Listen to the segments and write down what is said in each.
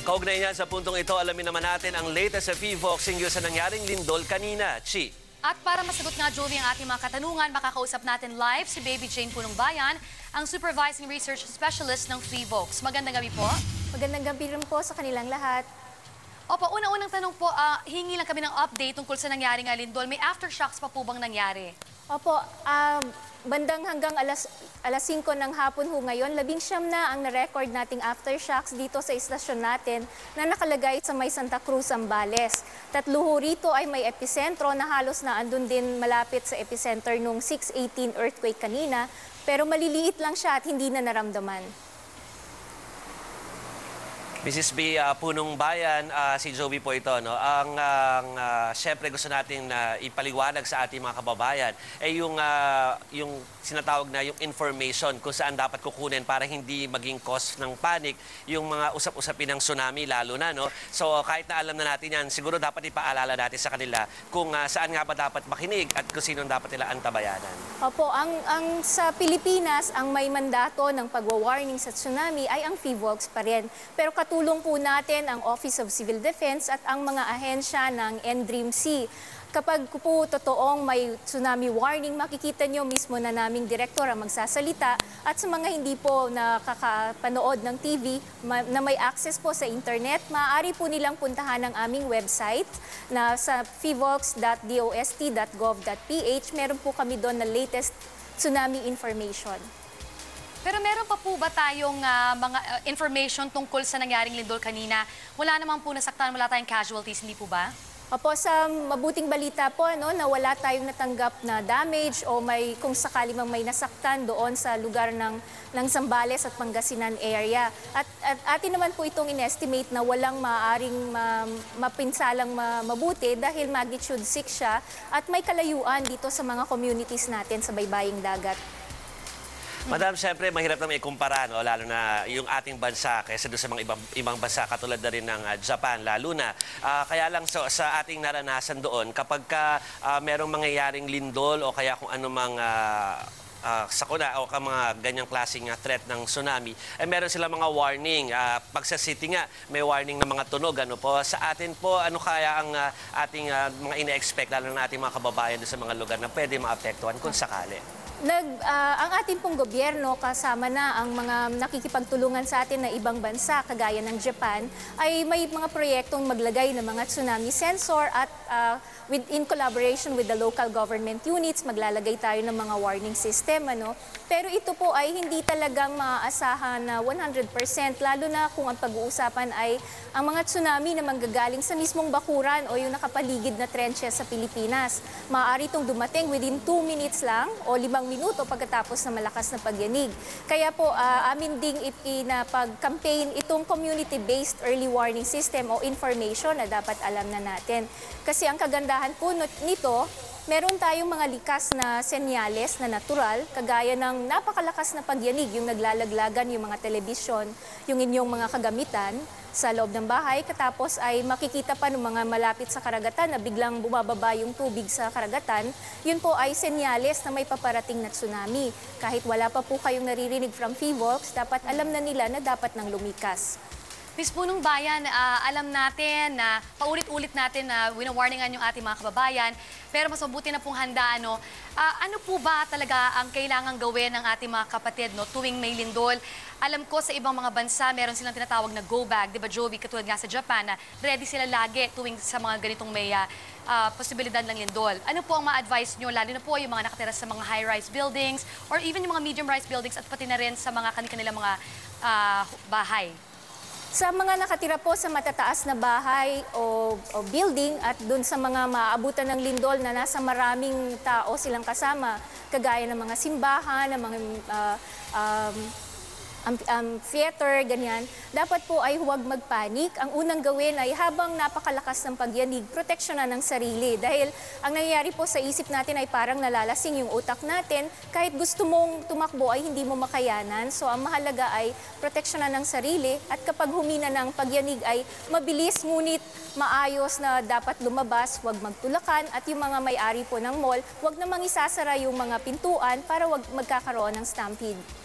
Kaugnay niyan sa puntong ito, alamin naman natin ang latest sa FIVOX hinggil sa nangyaring lindol kanina. Chi. At para masagot nga, Jovi, ang ating mga katanungan, makakausap natin live si Baby Jane Punong Bayan, ang Supervising Research Specialist ng FreeVox. Magandang gabi po. Magandang gabi rin po sa kanilang lahat. Opo, una-unang tanong po, ah, hingi lang kami ng update tungkol sa nangyari nga lindol. May aftershocks pa po bang nangyari? Opo, um, bandang hanggang alas, alas 5 ng hapon ho ngayon, labing siyam na ang na-record nating aftershocks dito sa istasyon natin na nakalagay sa may Santa Cruz, Zambales. Tatlo ho rito ay may epicentro na halos na andun din malapit sa epicenter nung 6.18 earthquake kanina, pero maliliit lang siya at hindi na naramdaman. Mrs. B, ah, Punong Bayan, ah, si Joby po ito. No? Ang, ang ah, syempre gusto natin na ipaliwanag sa ating mga kababayan ay yung, ah, yung sinatawag na yung information kung saan dapat kukunin para hindi maging cause ng panic yung mga usap-usapin ng tsunami lalo na. No? So kahit na alam na natin yan, siguro dapat ipaalala natin sa kanila kung ah, saan nga ba dapat makinig at kung sino dapat nila antabayanan. Opo, ang, ang sa Pilipinas, ang may mandato ng pagwa-warning sa tsunami ay ang FIVOX pa rin. Pero katulong po natin ang Office of Civil Defense at ang mga ahensya ng NDRIMC. Kapag po totoong may tsunami warning, makikita nyo mismo na naming direktor ang magsasalita. At sa mga hindi po nakakapanood ng TV na may access po sa internet, maaari po nilang puntahan ang aming website na sa fivox.dost.gov.ph. Meron po kami doon na latest tsunami information. Pero meron pa po ba tayong ah, mga ah, information tungkol sa nangyaring lindol kanina? Wala naman po nasaktan, wala tayong casualties, hindi po ba? Opo, sa mabuting balita po, no, na wala tayong natanggap na damage o may kung sakali mang may nasaktan doon sa lugar ng, ng Zambales at Pangasinan area. At, at atin naman po itong inestimate na walang maaaring ma, mapinsalang ma, mabuti dahil magnitude 6 siya at may kalayuan dito sa mga communities natin sa baybaying dagat. Madam, siyempre mahirap na may kumpara, no? lalo na yung ating bansa kaysa doon sa mga ibang, ibang bansa katulad na rin ng ah, Japan, lalo na. Ah, kaya lang so, sa ating naranasan doon, kapag ka, ah, merong mangyayaring lindol o kaya kung ano mang ah, ah, sakuna o ka mga ganyang klaseng ah, threat ng tsunami, ay meron sila mga warning. Ah, pag sa city nga, may warning ng mga tunog. Ano po? Sa atin po, ano kaya ang ah, ating ah, mga ine-expect, lalo na ating mga kababayan sa mga lugar na pwede maapektuhan kung sakali? Nag, ah, ang ating pong gobyerno kasama na ang mga nakikipagtulungan sa atin na ibang bansa kagaya ng Japan ay may mga proyektong maglagay ng mga tsunami sensor at ah, with, in collaboration with the local government units maglalagay tayo ng mga warning system. Ano? Pero ito po ay hindi talagang maaasahan na 100% lalo na kung ang pag-uusapan ay ang mga tsunami na manggagaling sa mismong bakuran o yung nakapaligid na trenches sa Pilipinas. Maaari itong dumating within 2 minutes lang o 5 minuto pagkatapos ng malakas na pagyanig. Kaya po ah, amin ding ipinapag-campaign itong community-based early warning system o information na dapat alam na natin. Kasi ang kagandahan po nito, meron tayong mga likas na senyales na natural, kagaya ng napakalakas na pagyanig, yung naglalaglagan yung mga telebisyon, yung inyong mga kagamitan sa loob ng bahay. Katapos ay makikita pa ng mga malapit sa karagatan na biglang bumababa yung tubig sa karagatan. Yun po ay senyales na may paparating na tsunami. Kahit wala pa po kayong naririnig from FIVOX, dapat alam na nila na dapat nang lumikas. Miss Punong Bayan, ah, alam natin na paulit-ulit natin na winawarningan yung ating mga kababayan, pero mas mabuti na pong handa, ano, Ah, ano po ba talaga ang kailangan gawin ng ating mga kapatid no, tuwing may lindol? Alam ko sa ibang mga bansa, meron silang tinatawag na go bag, di ba Jovi, katulad nga sa Japan, na ready sila lagi tuwing sa mga ganitong may ah, posibilidad ng lindol. Ano po ang ma-advise nyo, lalo na po yung mga nakatira sa mga high-rise buildings or even yung mga medium-rise buildings at pati na rin sa mga kanilang mga ah, bahay? Sa mga nakatira po sa matataas na bahay o, o building at dun sa mga maaabutan ng lindol na nasa maraming tao silang kasama, kagaya ng mga simbahan, ng mga ah, um, am- amphitheater, ganyan, dapat po ay huwag magpanik. Ang unang gawin ay habang napakalakas ng pagyanig, proteksyonan ng sarili. Dahil ang nangyayari po sa isip natin ay parang nalalasing yung utak natin. Kahit gusto mong tumakbo ay hindi mo makayanan. So ang mahalaga ay proteksyonan ng sarili. At kapag humina ng pagyanig ay mabilis ngunit maayos na dapat lumabas, huwag magtulakan. At yung mga may-ari po ng mall, huwag namang isasara yung mga pintuan para wag magkakaroon ng stampede.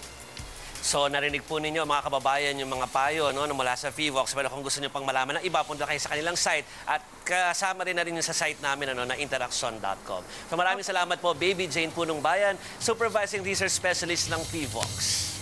So narinig po ninyo mga kababayan yung mga payo no, mula sa FIVOX. Pero kung gusto nyo pang malaman ng iba, punta kayo sa kanilang site at kasama rin na rin yung sa site namin ano, na interaction.com. So maraming salamat po Baby Jane Punong Bayan, Supervising Research Specialist ng FIVOX.